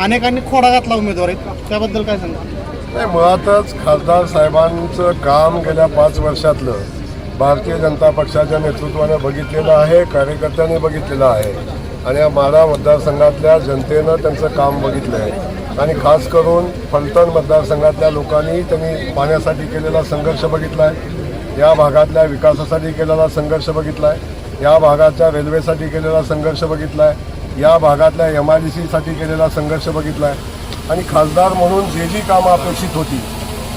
अनेकांनी खोडा घातला उमेदवार आहेत. त्याबद्दल काय सांगा? नाही मुळातच खासदार साहेबांचं काम गेल्या पाच वर्षातलं भारतीय जनता पक्षाच्या नेतृत्वाने बघितलेलं आहे कार्यकर्त्यांनी बघितलेलं आहे. आणि या माढा मतदारसंघातल्या जनतेनं त्यांचं काम बघितलं आहे. आणि खास करून फलटण मतदारसंघातल्या लोकांनी त्यांनी पाण्यासाठी केलेला संघर्ष बघितला आहे या भागातल्या विकासासाठी केलेला संघर्ष बघितला आहे या भागाच्या रेल्वेसाठी केलेला संघर्ष बघितला आहे या भागातल्या एम आय डी सीसाठी केलेला संघर्ष बघितला आहे आणि खासदार म्हणून जे जी कामं अपेक्षित होती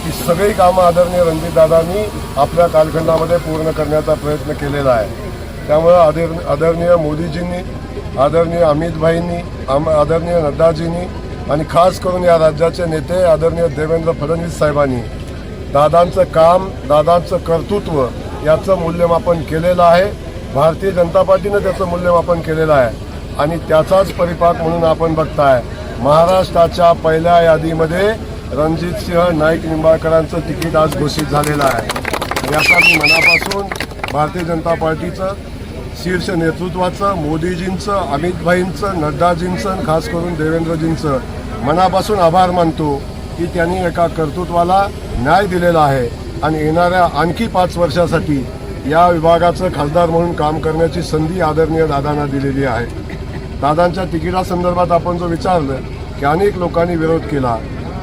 ती सगळी कामं आदरणीय रणजितदादांनी आपल्या कालखंडामध्ये पूर्ण करण्याचा प्रयत्न केलेला आहे. त्यामुळं आदर आदरणीय मोदीजींनी आदरणीय अमितभाईंनी आम आदरणीय नड्डाजींनी आणि खास करून या राज्याचे नेते आदरणीय देवेंद्र फडणवीस साहेबांनी दादांचं काम दादांचं कर्तृत्व याचं मूल्यमापन केलेलं आहे. भारतीय जनता पार्टीनं त्याचं मूल्यमापन केलेलं आहे. आणि त्याचाच परिपाक म्हणून आपण बघताय. महाराष्ट्राच्या पहिल्या यादीमध्ये रणजित सिंह नाईक निंबाळकरांचं तिकीट आज घोषित झालेलं आहे. याचा मी मनापासून भारतीय जनता पार्टीचं शीर्ष नेतृत्वाचं मोदीजींचं अमितभाईंचं नड्डाजींचं आणि खास करून देवेंद्रजींचं मनापासून आभार मानतो की त्यांनी एका कर्तृत्वाला न्याय दिलेला आहे. आणि येणाऱ्या आणखी पाच वर्षासाठी या विभागाचं खासदार म्हणून काम करण्याची संधी आदरणीय दादांना दिलेली आहे. दादांच्या तिकिटासंदर्भात आपण जो विचारलं की अनेक लोकांनी विरोध केला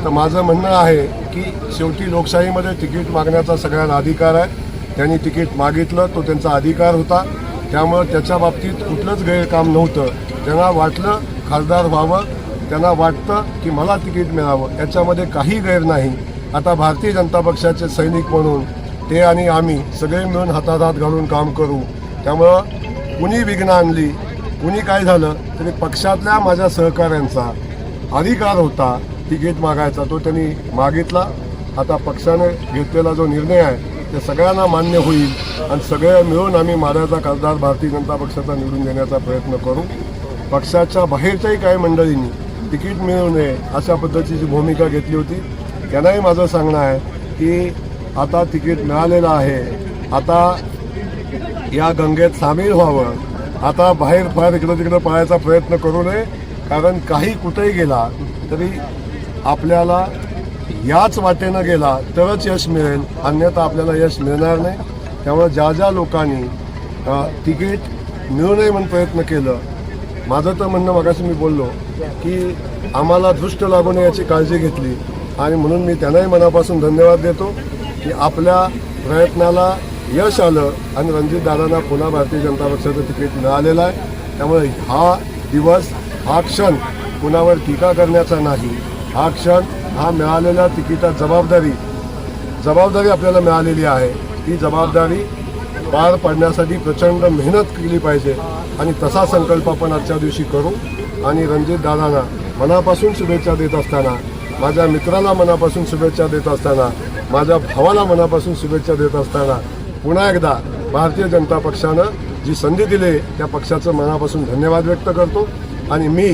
तर माझं म्हणणं आहे की शेवटी लोकशाहीमध्ये तिकीट मागण्याचा सगळ्यांना अधिकार आहे. त्यांनी तिकीट मागितलं तो त्यांचा अधिकार होता. त्यामुळं त्याच्या बाबतीत कुठलंच गैरकाम नव्हतं. त्यांना वाटलं खासदार व्हावं त्यांना वाटतं की मला तिकीट मिळावं याच्यामध्ये काही गैर नाही. आता भारतीय जनता पक्षाचे सैनिक म्हणून ते आणि आम्ही सगळे मिळून हातात हात घालून काम करू. त्यामुळं कुणी विघ्न आणली कुणी काय झालं तरी पक्षातल्या माझ्या सहकाऱ्यांचा अधिकार होता तिकीट मागायचा तो त्यांनी मागितला. आता पक्षाने घेतलेला जो निर्णय आहे ते सगळ्यांना मान्य होईल आणि सगळे मिळून आम्ही माढ्याचा खासदार भारतीय जनता पक्षाचा निवडून देण्याचा प्रयत्न करू. पक्षाच्या बाहेरच्याही काही मंडळींनी तिकीट मिळू नये अशा पद्धतीची भूमिका घेतली होती. त्यांनाही माझं सांगणं आहे की आता तिकीट मिळालेलं आहे. आता या गंगेत सामील व्हावं. आता बाहेर फार इकडं तिकडं पळायचा प्रयत्न करू नये. कारण काही कुठेही गेला तरी आपल्याला याच वाटेनं गेला तरच यश मिळेल. अन्यथा आपल्याला यश मिळणार नाही. त्यामुळे ज्या ज्या लोकांनी तिकीट मिळू नये म्हणून प्रयत्न केलं माझं तर म्हणणं मगाशी मी बोललो की आम्हाला दृष्ट लागू नये याची काळजी घेतली. आणि म्हणून मी त्यांनाही मनापासून धन्यवाद देतो की आपल्या प्रयत्नाला यश आलं आणि रणजितदादांना पुन्हा भारतीय जनता पक्षाचं तिकीट मिळालेलं आहे. त्यामुळे हा दिवस हा क्षण कुणावर टीका करण्याचा नाही. हा क्षण हा मिळालेल्या तिकिटात जबाबदारी जबाबदारी आपल्याला मिळालेली आहे. ती जबाबदारी पार पाडण्यासाठी प्रचंड मेहनत केली पाहिजे आणि तसा संकल्प आपण आजच्या दिवशी करू. आणि रणजित दादांना मनापासून शुभेच्छा देत असताना माझ्या मित्राला मनापासून शुभेच्छा देत असताना माझ्या भावाला मनापासून शुभेच्छा देत असताना पुन्हा एकदा भारतीय जनता पक्षानं जी संधी दिली त्या पक्षाचं मनापासून धन्यवाद व्यक्त करतो. आणि मी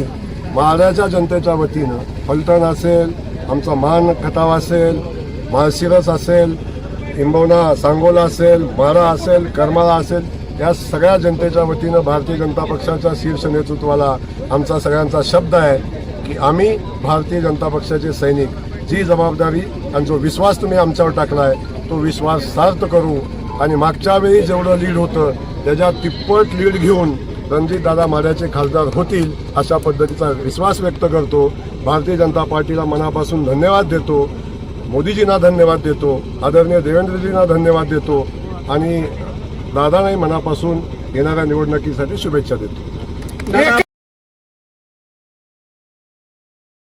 माढ्याच्या जनतेच्या वतीनं फलटण असेल आमचा मान खटाव असेल माळशिरस असेल किंबवना सांगोला असेल मारा असेल करमाळा असेल या सगळ्या जनतेच्या वतीनं भारतीय जनता पक्षाच्या शीर्ष नेतृत्वाला आमचा सगळ्यांचा शब्द आहे की आम्ही भारतीय जनता पक्षाचे सैनिक. जी जबाबदारी आणि जो विश्वास तुम्ही आमच्यावर टाकला आहे तो विश्वास सार्थ करू. आणि मागच्या वेळी जेवढं लीड होतं त्याच्या तिप्पट लीड घेऊन रणजित दादा माड्याचे खासदार होतील अशा पद्धतीचा विश्वास व्यक्त करतो. भारतीय जनता पार्टीला मनापासून धन्यवाद देतो. मोदीजींना धन्यवाद देतो. आदरणीय देवेंद्रजींना धन्यवाद देतो. आणि दादानाही मनापासून येणाऱ्या निवडणुकीसाठी शुभेच्छा देतो.